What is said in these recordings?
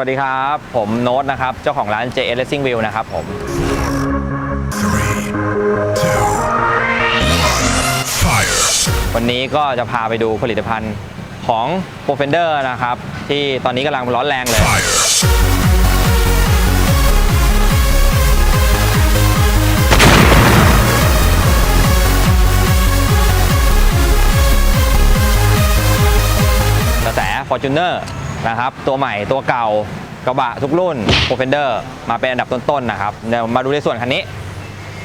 วัสดีครับ ผมโน้ตนะครับ เจ้าของร้าน JS Racing Wheel นะครับผม Three, two, one, fire. วันนี้ก็จะพาไปดูผลิตภัณฑ์ของ p r o f e n d e r นะครับ ที่ตอนนี้กำลังร้อนแรงเลย Fire. กระแส Fortuner นะครับ ตัวใหม่ตัวเก่ากระบะทุกรุ่น p r o f e n d e r มาเป็นอันดับต้นๆนะครับเดี๋ยวมาดูในส่วนคันนี้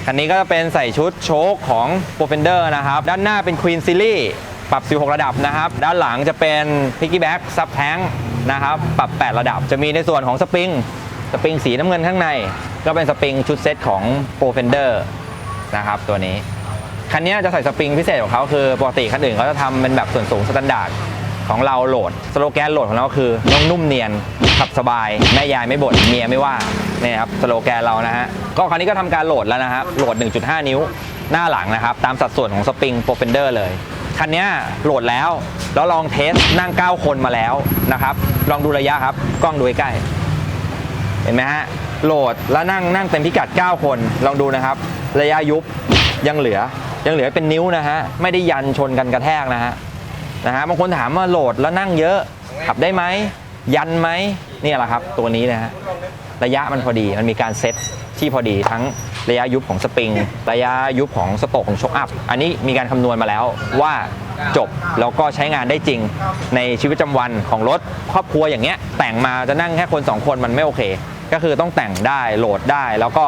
คันนี้ก็จะเป็นใส่ชุดโชคของ p r o f e n d e r นะครับ ด้านหน้าเป็น Queen Series ปรับ 16 ระดับนะครับ ด้านหลังจะเป็น Piggyback Sub Tank นะครับ ปรับ 8 ระดับ จะมีในส่วนของสปริง สปริงสีน้ำเงินข้างใน ก็เป็นสปริงชุดเซตของ p r o f e n d e r นะครับตัวนี้ คันนี้จะใส่สปริงพิเศษของเขาคือปกติคันอื่นเขาจะทำเป็นแบบส่วนสูงสแตนดาร์ด ของเราโหลดสโลแกนโหลดของเราก็คือน้องนุ่มเนียนขับสบาย แม่ยายไม่บ่นเมียไม่ว่าเนี่ยครับสโลแกนเรานะฮะก็คันนี้ก็ทำการโหลดแล้วนะครับโหลด 1.5 นิ้วหน้าหลังนะครับ ตามสัดส่วนของสปริงโปรเฟนเดอร์เลยคันนี้โหลดแล้วแล้วลองเทสนั่ง 9 คนมาแล้วนะครับ ลองดูระยะครับ กล้องดูใกล้เห็นไหมฮะโหลดแล้วนั่งนั่งเต็มพิกัด 9 คน ลองดูนะครับ ระยะยุบยังเหลือยังเหลือเป็นนิ้วนะฮะไม่ได้ยันชนกันกระแทกนะฮะ นะฮะบางคนถามว่าโหลดแล้วนั่งเยอะ ขับได้ไหม ยันไหมเนี่ยแหละครับ ตัวนี้นะฮะระยะมันพอดีมันมีการเซตที่พอดีทั้งระยะยุบของสปริง ระยะยุบของสโตกของช็อคอัพ อันนี้มีการคำนวณมาแล้วว่าจบแล้วก็ใช้งานได้จริงในชีวิตประจำวันของรถครอบครัวอย่างเงี้ย แต่งมาจะนั่งแค่คน 2 คนมันไม่โอเค ก็คือต้องแต่งได้โหลดได้ แล้วก็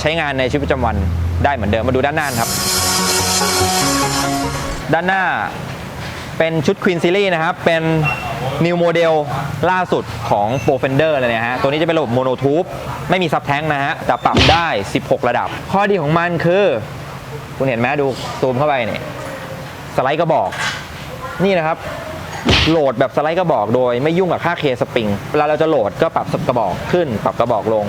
ใช้งานในชีวิตประจำวันได้เหมือนเดิมมาดูด้านหน้าครับ ด้านหน้า เป็นชุด Queen Series นะครับ เป็น New Model ล่าสุดของ p r o f e n d e r เลยนะฮะ ตัวนี้จะเป็นระบบโมโนทูบไม่มีซับแท้งนะฮะ แต่ปรับได้ 16 ระดับ ข้อดีของมันคือ คุณเห็นไหมดูซูมเข้าไปเนี่ยสไลด์กระบอก นี่นะครับ โหลดแบบสไลด์กระบอกโดยไม่ยุ่งกับค่าเคสปริงเวลาเราจะโหลดก็ปรับกระบอกขึ้น ปรับกระบอกลง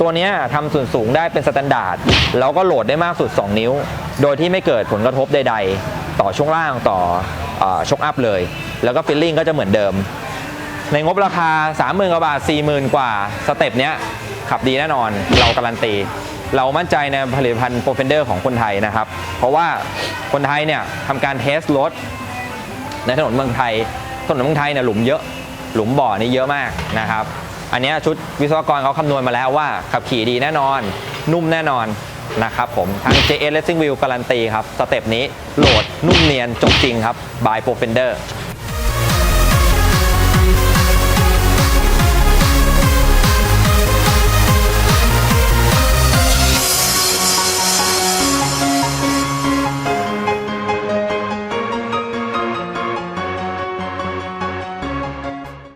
ตัวนี้ทำส่วนสูงได้เป็นสแตนดาร์ดแล้วก็โหลดได้มากสุด 2 นิ้ว โดยที่ไม่เกิดผลกระทบใด ๆ ต่อช่วงล่างต่อ ชกอัพเลย แล้วก็ฟิลลิ่งก็จะเหมือนเดิม ในงบราคา 30,000กว่าบาท 40,000 กว่าสเต็ปเนี้ยขับดีแน่นอนเราการันตี เรามั่นใจในผลิตภัณฑ์โปรเฟนเดอร์ของคนไทยนะครับ เพราะว่าคนไทยเนี่ยทำการเทสรถในถนนเมืองไทย ถนนเมืองไทยเนี่ยหลุมเยอะ หลุมบ่อนี่เยอะมากนะครับ อันนี้ชุดวิศวกรเขาคำนวณมาแล้วว่าขับขี่ดีแน่นอน นุ่มแน่นอนนะครับผม ทาง JS Racing Wheel การันตีครับ สเต็ปนี้โหลดนุ่มเนียนจบจริงครับ by p r o f e n d e r